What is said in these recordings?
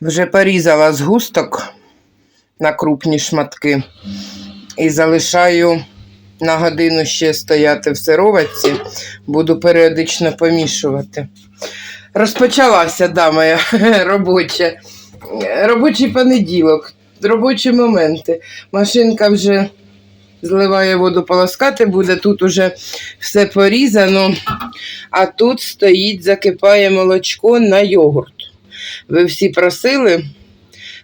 Вже порізала згусток на крупні шматки і залишаю на годину ще стояти в сироватці, буду періодично помішувати. Розпочалася да, моя робоча, робочий понеділок, робочі моменти. Машинка вже зливає воду полоскати буде, тут уже все порізано, а тут стоїть, закипає молочко на йогурт. Ви всі просили,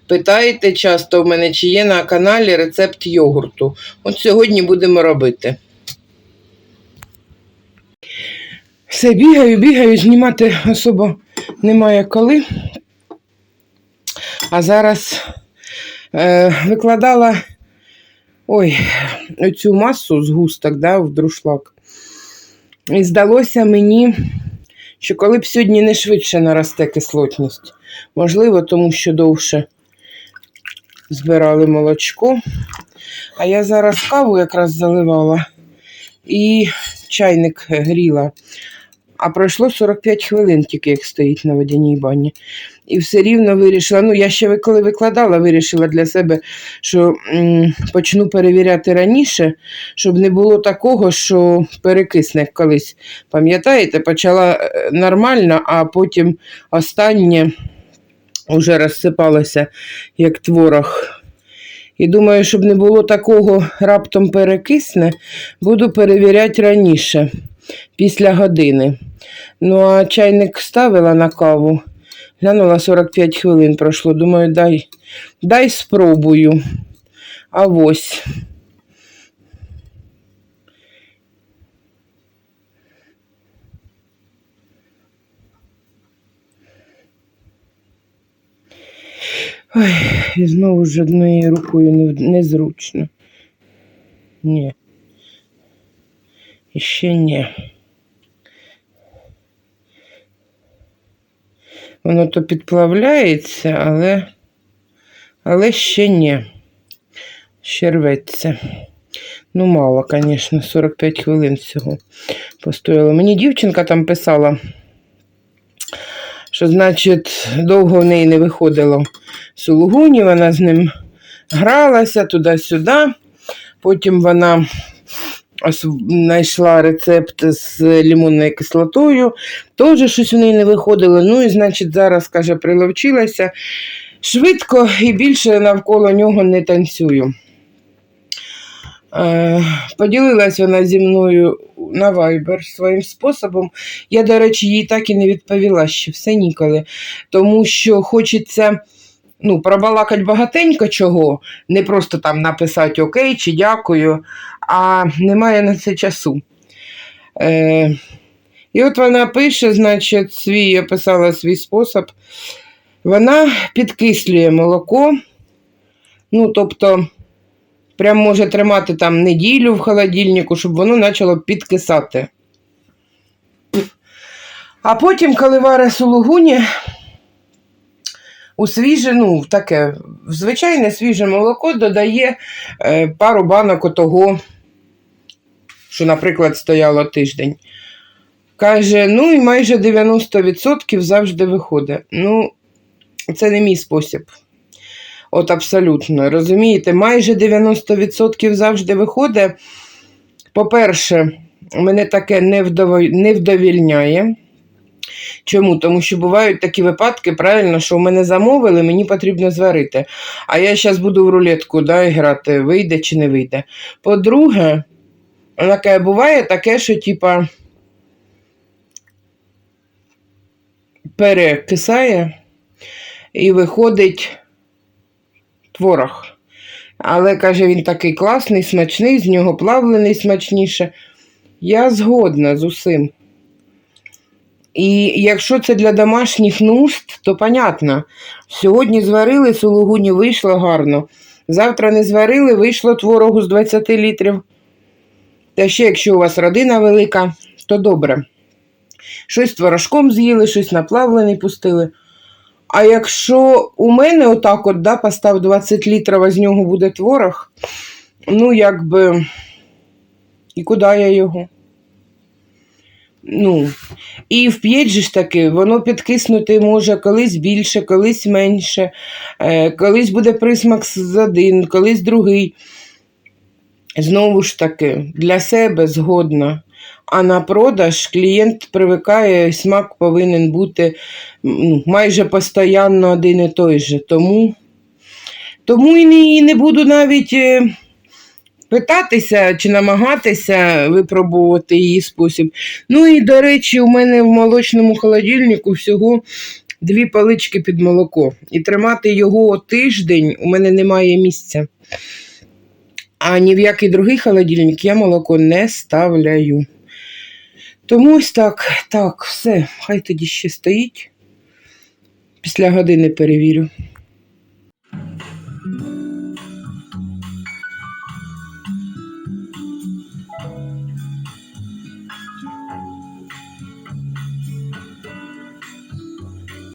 питаєте часто в мене, чи є на каналі рецепт йогурту. От сьогодні будемо робити. Все, бігаю, бігаю, знімати особо немає коли. А зараз е, викладала ой, цю масу згусток да, в друшлак. І здалося мені, що коли б сьогодні не швидше наросте кислотність. Можливо, тому що довше збирали молочко. А я зараз каву якраз заливала і чайник гріла. А пройшло 45 хвилин, тільки як стоїть на водяній бані. І все рівно вирішила. Ну, я ще коли викладала, вирішила для себе, що м, почну перевіряти раніше, щоб не було такого, що перекисне колись. Пам'ятаєте, почала е, нормально, а потім останнє вже розсипалося, як творог. І думаю, щоб не було такого раптом перекисне, буду перевіряти раніше, після години. Ну, а чайник ставила на каву. Глянула 45 хвилин пройшло. Думаю, дай, дай спробую. А ось. Ой, і знову ж однією рукою не- незручно. Ні. Ще ні. Воно то підплавляється, але, але ще ні. Ще рветься. Ну, мало, звісно, 45 хвилин всього постояло. Мені дівчинка там писала, що, значить, довго в неї не виходило сулугуні, вона з ним гралася туди-сюди. Потім вона знайшла рецепт з лимонною кислотою, теж щось у неї не виходило. Ну і, значить, зараз, каже, приловчилася швидко і більше навколо нього не танцюю. Е, Поділилась вона зі мною на Viber своїм способом. Я, до речі, їй так і не відповіла ще все ніколи. Тому що хочеться ну, пробалакати багатенько чого, не просто там написати окей чи дякую, а немає на це часу. Е, і от вона пише, значить, свій, я писала свій спосіб. Вона підкислює молоко. Ну, тобто, прям може тримати там неділю в холодильнику, щоб воно почало підкисати. А потім, коли варить сулугуні, у свіже, ну, таке, в звичайне свіже молоко додає е, пару банок отого, що, наприклад, стояло тиждень. Каже, ну і майже 90% завжди виходить. Ну, це не мій спосіб. От абсолютно. Розумієте, майже 90% завжди виходить. По-перше, мене таке не, вдово... Чому? Тому що бувають такі випадки, правильно, що в мене замовили, мені потрібно зварити. А я зараз буду в рулетку да, грати, вийде чи не вийде. По-друге, таке буває таке, що типа перекисає і виходить творог. Але, каже, він такий класний, смачний, з нього плавлений смачніше. Я згодна з усім. І якщо це для домашніх нужд, то понятно. Сьогодні зварили сулугуні, вийшло гарно. Завтра не зварили, вийшло творогу з 20 літрів. Та ще, якщо у вас родина велика, то добре. Щось творожком з'їли, щось наплавлений пустили. А якщо у мене отак от, да, постав 20 літрів, а з нього буде творог, ну, якби, і куди я його? Ну, і вп'єть же ж таки, воно підкиснути може колись більше, колись менше, е, колись буде присмак з один, колись другий. Знову ж таки, для себе згодна. А на продаж клієнт привикає, смак повинен бути ну, майже постійно один і той же. Тому, тому і, не, і не буду навіть е, питатися чи намагатися випробувати її спосіб. Ну і, до речі, у мене в молочному холодильнику всього дві палички під молоко. І тримати його тиждень у мене немає місця. А ні в який другий холодильник я молоко не ставляю. Тому ось так, так, все, хай тоді ще стоїть. Після години перевірю.